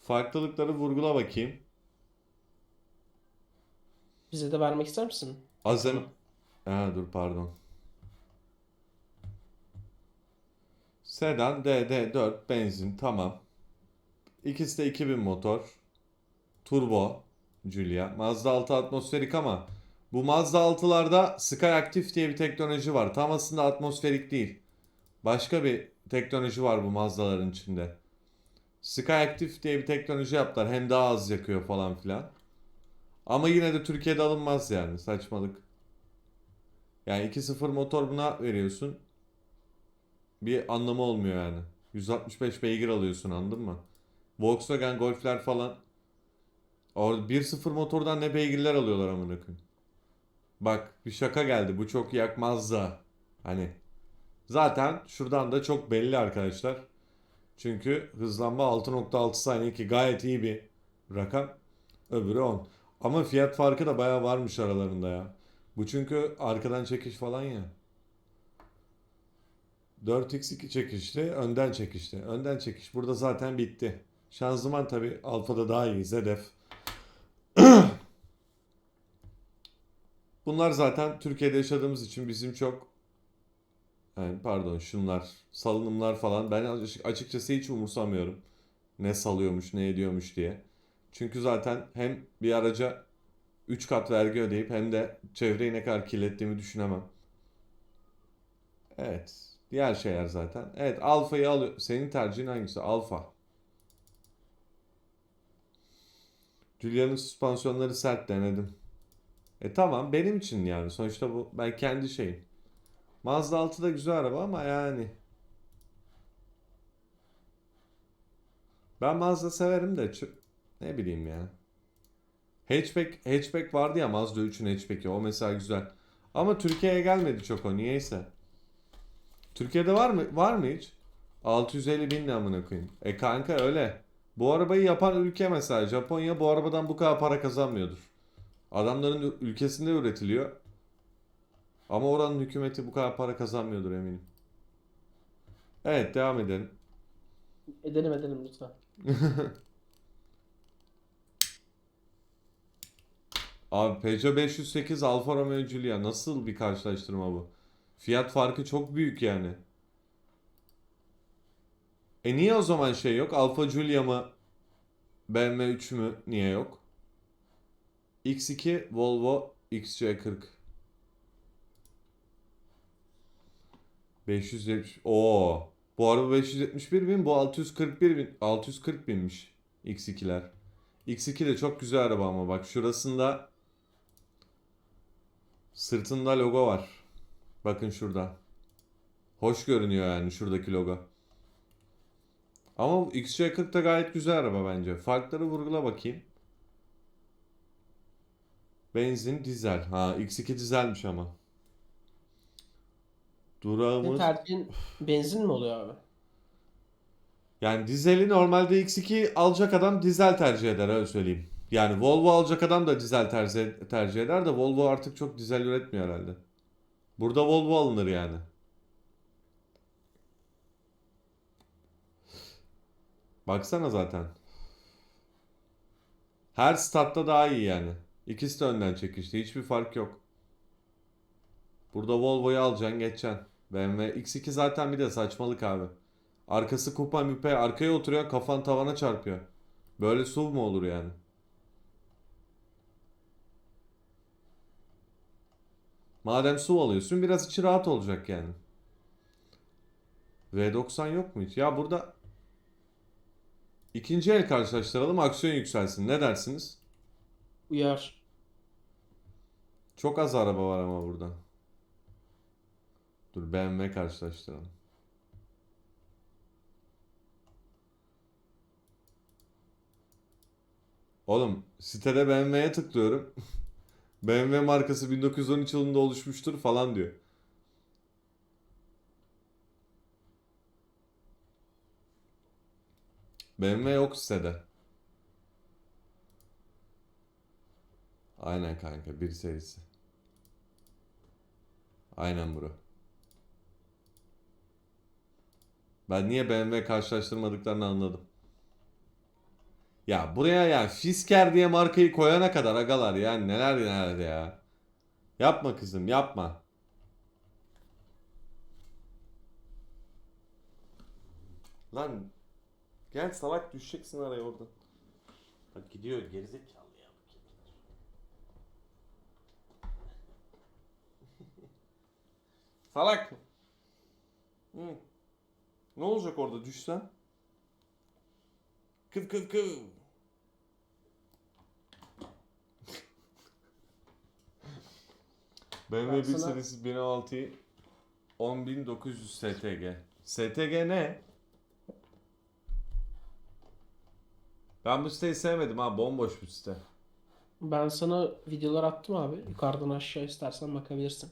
Farklılıkları vurgula bakayım. Bize de vermek ister misin? Azem... Ha, dur pardon. Sedan DD4 benzin tamam. İkisi de 2000 motor. Turbo Giulia. Mazda 6 atmosferik ama bu Mazda 6'larda Skyactiv diye bir teknoloji var. Tam aslında atmosferik değil. Başka bir teknoloji var bu Mazda'ların içinde. Skyactiv diye bir teknoloji yaptılar. Hem daha az yakıyor falan filan. Ama yine de Türkiye'de alınmaz yani. Saçmalık. Yani 2.0 motor buna veriyorsun. Bir anlamı olmuyor yani. 165 beygir alıyorsun anladın mı? Volkswagen Golf'ler falan. Orada 1.0 motordan ne beygirler alıyorlar amına koyayım. Bak bir şaka geldi. Bu çok yakmaz da. Hani zaten şuradan da çok belli arkadaşlar. Çünkü hızlanma 6.6 saniye ki gayet iyi bir rakam. Öbürü 10. Ama fiyat farkı da bayağı varmış aralarında ya. Bu çünkü arkadan çekiş falan ya. 4x2 çekişli, önden çekişli. Önden çekiş burada zaten bitti. Şanzıman tabi Alfa'da daha iyi. ZF. Bunlar zaten Türkiye'de yaşadığımız için bizim çok yani pardon şunlar salınımlar falan ben açık- açıkçası hiç umursamıyorum. Ne salıyormuş ne ediyormuş diye. Çünkü zaten hem bir araca 3 kat vergi ödeyip hem de çevreyi ne kadar kirlettiğimi düşünemem. Evet. Diğer şeyler zaten. Evet Alfa'yı alıyor. Senin tercihin hangisi? Alfa. Julia'nın süspansiyonları sert denedim. E tamam benim için yani. Sonuçta bu ben kendi şeyim. Mazda 6 da güzel araba ama yani. Ben Mazda severim de ne bileyim ya. Hatchback, hatchback vardı ya Mazda 3'ün hatchback'i. O mesela güzel. Ama Türkiye'ye gelmedi çok o niyeyse. Türkiye'de var mı? Var mı hiç? 650 bin ne amına koyayım. E kanka öyle. Bu arabayı yapan ülke mesela Japonya bu arabadan bu kadar para kazanmıyordur. Adamların ül- ülkesinde üretiliyor. Ama oranın hükümeti bu kadar para kazanmıyordur eminim. Evet devam edelim. Edelim edelim lütfen. Abi Peugeot 508 Alfa Romeo Giulia nasıl bir karşılaştırma bu? Fiyat farkı çok büyük yani. E niye o zaman şey yok? Alfa Giulia mı? BMW 3 mü? Niye yok? X2 Volvo XC40 570 Oo. Bu araba 571 bin, bu 641 bin, 640 binmiş X2'ler. X2 de çok güzel araba ama bak şurasında sırtında logo var. Bakın şurada. Hoş görünüyor yani şuradaki logo. Ama bu XC40 da gayet güzel araba bence. Farkları vurgula bakayım. Benzin, dizel. Ha X2 dizelmiş ama. Ne Durağımız... tercihin benzin mi oluyor abi? Yani dizeli normalde X2 alacak adam dizel tercih eder öyle söyleyeyim. Yani Volvo alacak adam da dizel tercih, tercih eder de Volvo artık çok dizel üretmiyor herhalde. Burada Volvo alınır yani. Baksana zaten. Her statta daha iyi yani. İkisi de önden çekişli. Hiçbir fark yok. Burada Volvo'yu alacaksın geçeceksin. BMW X2 zaten bir de saçmalık abi. Arkası kupa müpe arkaya oturuyor kafan tavana çarpıyor. Böyle SUV mu olur yani? Madem SUV alıyorsun biraz içi rahat olacak yani. V90 yok mu hiç? Ya burada ikinci el karşılaştıralım aksiyon yükselsin. Ne dersiniz? Uyar. Çok az araba var ama burada. Dur BMW karşılaştıralım. Oğlum sitede BMW'ye tıklıyorum. BMW markası 1913 yılında oluşmuştur falan diyor. BMW yok sitede. Aynen kanka bir serisi. Aynen bro. Ben niye BMW karşılaştırmadıklarını anladım. Ya buraya ya Fisker diye markayı koyana kadar agalar ya neler neler ya. Yapma kızım yapma. Lan gel salak düşeceksin araya orada. Bak gidiyor gerizekalı ya. salak. Ne olacak orada düşsen? Kıv kıv kıv. BMW Ben 1 sana- serisi 1006 10900 STG. STG ne? Ben bu siteyi sevmedim ha bomboş bir site. Ben sana videolar attım abi. Yukarıdan aşağı istersen bakabilirsin.